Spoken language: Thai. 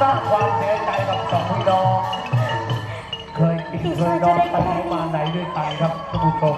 สร้างความเสียใจกับสองพี่น้อง เคยกินเคยนอนไปไหนมาไหนด้วยกันครับท่านผู้ชม